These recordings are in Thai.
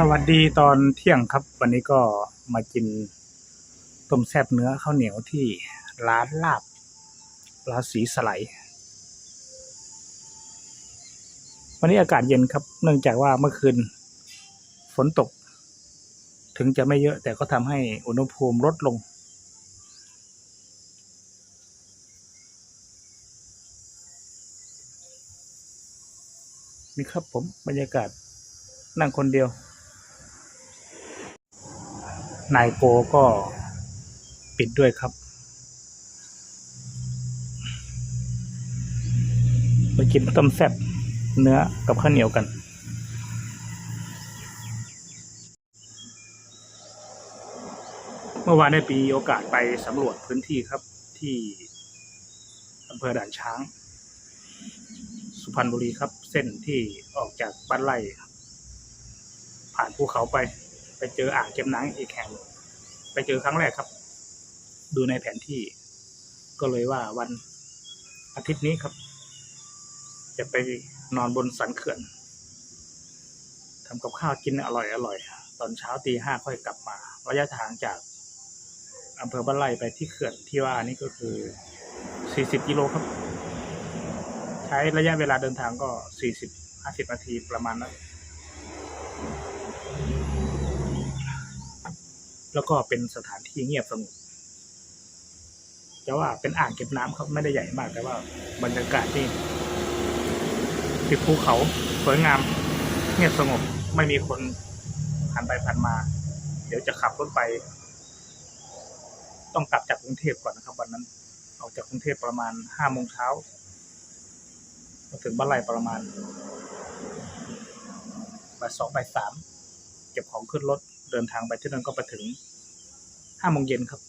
สวัสดีตอนเที่ยงครับ วันนี้ก็มากินต้มแซ่บเนื้อข้าวเหนียวที่ร้านลาบร้านสีสไลด์วันนี้อากาศเย็นครับ เนื่องจากว่าเมื่อคืนฝนตก ถึงจะไม่เยอะ แต่ก็ทำให้อุณหภูมิลดลง นี่ครับผมบรรยากาศนั่งคนเดียว นายโกก็ปิดด้วยครับมากินต้มแซ่บเนื้อกับข้าวเหนียวกัน เมื่อวานได้ปีโอกาสไปสำรวจพื้นที่ครับที่อำเภอด่านช้าง สุพรรณบุรีครับ เส้นที่ออกจากบ้านไร่ผ่านภูเขาไป ไปเจออ่างเก็บน้ำอีกแห่งหนึ่งไปเจอครั้งแรกครับ ดูในแผนที่ ก็เลยว่าวันอาทิตย์นี้ครับ จะไปนอนบนสันเขื่อนทำกับข้าวกินอร่อยอร่อยตอนเช้าตีห้าค่อยกลับมา ระยะทางจากอำเภอบ้านไร่ไปที่เขื่อนที่ว่านี่ก็คือ 40 กิโลครับ ใช้ระยะเวลาเดินทางก็ 40 50 นาทีประมาณนั้น แล้วก็เป็นสถานที่เงียบสงบจะว่าเป็นอ่างเก็บน้ำครับไม่ได้ใหญ่มาก แต่ว่าบรรยากาศที่ติดภูเขาสวยงาม เงียบสงบไม่มีคนผ่านไปผ่านมา เดี๋ยวจะขับรถไป ต้องกลับจากกรุงเทพก่อนนะครับ วันนั้น ออกจากกรุงเทพประมาณห้าโมงเช้ามาถึงบ้านไร่ประมาณบ่ายสองบ่ายสามเก็บของขึ้นรถเดินทางไปที่นั่นก็ไปถึง ห้าโมงเย็นครับ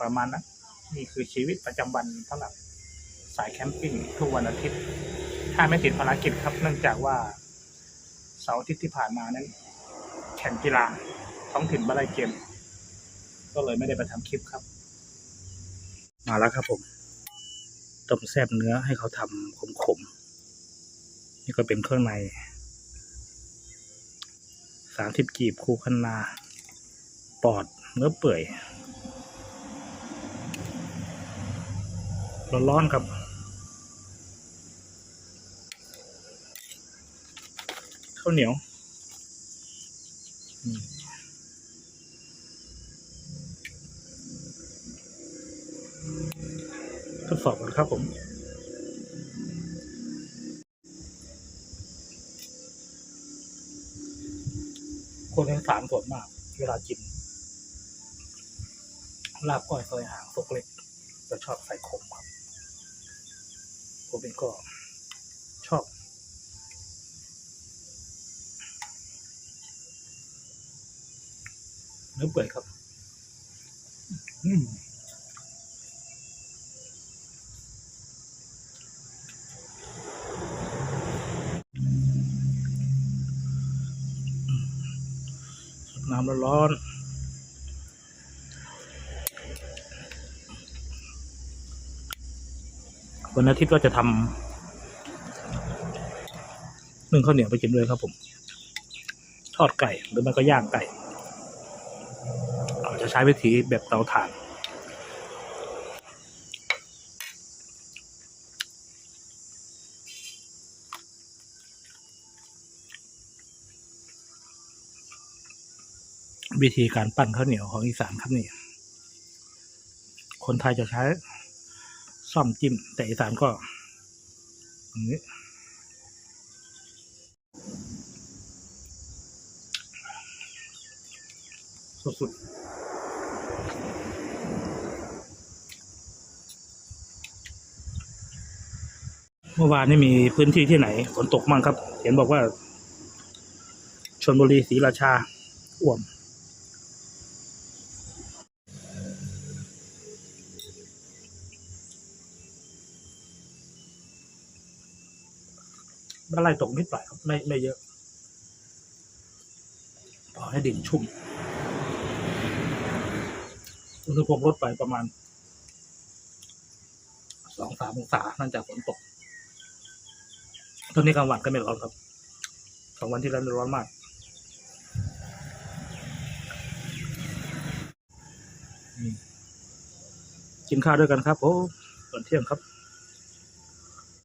ประมาณนั้นนี่คือชีวิตประจำวันสำหรับสายแคมปิ้งทุกวันอาทิตย์ ถ้าไม่ติดภารกิจครับ เนื่องจากว่าเสาร์อาทิตย์ที่ผ่านมานั้น แข่งกีฬาท้องถิ่นบานไร่เกม ก็เลยไม่ได้ไปทำคลิปครับ มาแล้วครับผมต้มแซ่บเนื้อให้เขาทำขมๆนี่ก็เป็นเครื่องในสามสิบกีบคูคันนา ปอดเนื้อเปื่อย ร้อนๆครับ ข้าวเหนียวทดสอบกันครับผมคนอีสานส่วนมาก เวลากินลาบก้อยซอยหางฟกเล็กจะชอบใส่ขมครับ ผมเองก็ชอบ เนื้อเปื่อยครับ อืมน้ำร้อนๆ วันอาทิตย์ก็จะทำนึ่งข้าวเหนียวไปกินด้วยครับผม ทอดไก่หรือไม่ก็ย่างไก่เราจะใช้วิธีแบบเตาถ่านวิธีการปั้นข้าวเหนียวของอีสานครับนี่ คนไทยจะใช้ ซ่อมจิ้ม แต่อีสานก็อย่างนี้สุดๆเมื่อวานนี่มีพื้นที่ที่ไหนฝนตกมั่งครับ เห็นบอกว่าชนบุรีศรีราชา อ่วม ไล่ตกนิดหน่อยครับไม่ไม่เยอะ พอให้ดินชุ่มอุณหภูมิลดไปประมาณสองสามองศาน่าจากฝนตก ตอนนี้กลางวันก็ไม่ร้อนครับสองวันที่แล้วร้อนมาก กินข้าวด้วยกันครับโอ้ตอนเที่ยงครับ